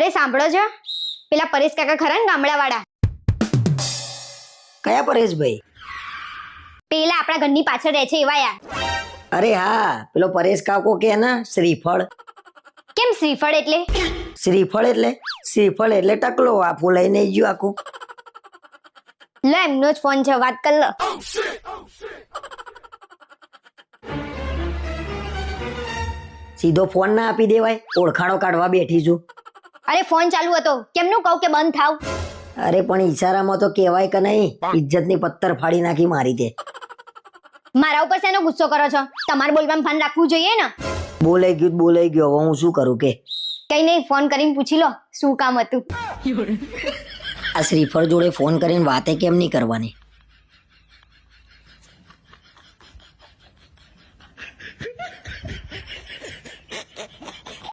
અરે સાંભળો છો પેલા પરેશ કાકા ખરા ને ગામડાવાળા? કયા પરેશભાઈ? પેલા આપણા ઘરની પાછળ રહે છે એવા યાર અરે હા પેલો પરેશ કાકો કે ને શ્રીફળ. કેમ શ્રીફળ એટલે? શ્રીફળ એટલે? શ્રીફળ એટલે ટકલો આપું લઈને ગયું આખું. લો એમનો જ ફોન છે વાત કર લો. સીધો ફોન ના આપી દેવાય ઓળખાણો કાઢવા બેઠી છું. અરે ફોન ચાલુ હતો. કેમનું કહું કે બંધ થાવ? અરે પણ ઈશારામાં તો કહેવાય કે નહીં. ઇજ્જતની પત્તર ફાડી નાખી મારી તે. મારા ઉપર શેનો ગુસ્સો કરો છો? તમારે બોલવામાં ફોન રાખવું જોઈએ ને? બોલાઈ ગયું બોલાઈ ગયો. હવે હું શું કરું કે? કઈ નહીં ફોન કરીને પૂછી લો. શું કામ હતું? આ શ્રીફળ જોડે ફોન કરીને વાતે કેમ નહીં કરવાની?